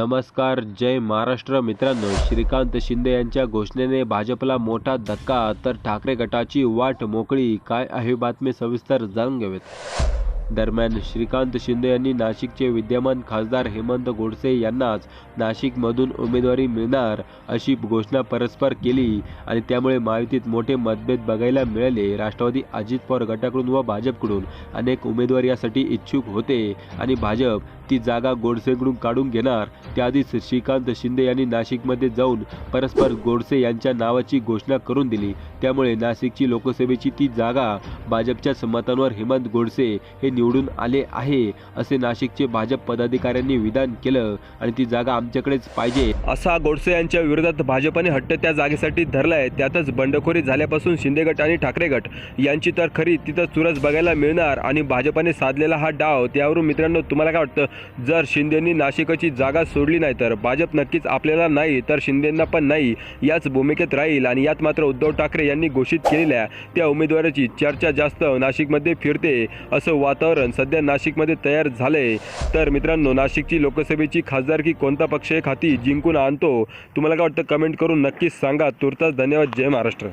नमस्कार जय महाराष्ट्र. मित्रांनो श्रीकांत शिंदे यांच्या घोषणेने भाजपला मोठा धक्का तर ठाकरे गटाची वाट मोकळी. काय आहे बातमी सविस्तर जाणून घेऊयात. दरम्यान श्रीकांत शिंदे यांनी नाशिकचे विद्यमान खासदार हेमंत गोडसे यांनाच नाशिकमधून उमेदवारी मिळणार अशी घोषणा परस्पर केली आणि त्यामुळे महायुतीत मोठे मतभेद बघायला मिळाले. राष्ट्रवादी अजित पवार गटाकडून व भाजपकडून अनेक उमेदवार यासाठी इच्छुक होते आणि भाजप ती जागा गोडसेकडून काढून घेणार. त्याआधीच श्रीकांत शिंदे यांनी नाशिकमध्ये जाऊन परस्पर गोडसे यांच्या नावाची घोषणा करून दिली. त्यामुळे नाशिकची लोकसभेची ती जागा भाजपच्याच मतांवर हेमंत गोडसे हे निवडून आले आहे असे नाशिकचे भाजप पदाधिकाऱ्यांनी विधान केलं आणि ती जागा आमच्याकडेच पाहिजे. असा गोडसे यांच्या विरोधात भाजपने हट्ट त्या जागेसाठी धरलाय त्यातच बंडखोरी झाल्यापासून शिंदे गट आणि ठाकरे गट यांची तर खरी तिथं चुरस बघायला मिळणार आणि भाजपने साधलेला हा डाव त्यावरून मित्रांनो तुम्हाला काय वाटतं? जर शिंदेंनी नाशिकची जागा सोडली नाही तर भाजप नक्कीच आपल्याला नाही तर शिंदेंना पण नाही याच भूमिकेत राहील आणि यात मात्र उद्धव ठाकरे यांनी घोषित केलेल्या त्या उमेदवाराची चर्चा जास्त नाशिकमध्ये फिरते असं वातावरण सध्या नाशिकमध्ये तयार झालंय. तर मित्रांनो नाशिकची लोकसभेची खासदारकी कोणता पक्ष एक हाती जिंकून आणतो? तुम्हाला काय वाटतं? कमेंट करून नक्कीच सांगा. तुर्तास धन्यवाद. जय महाराष्ट्र.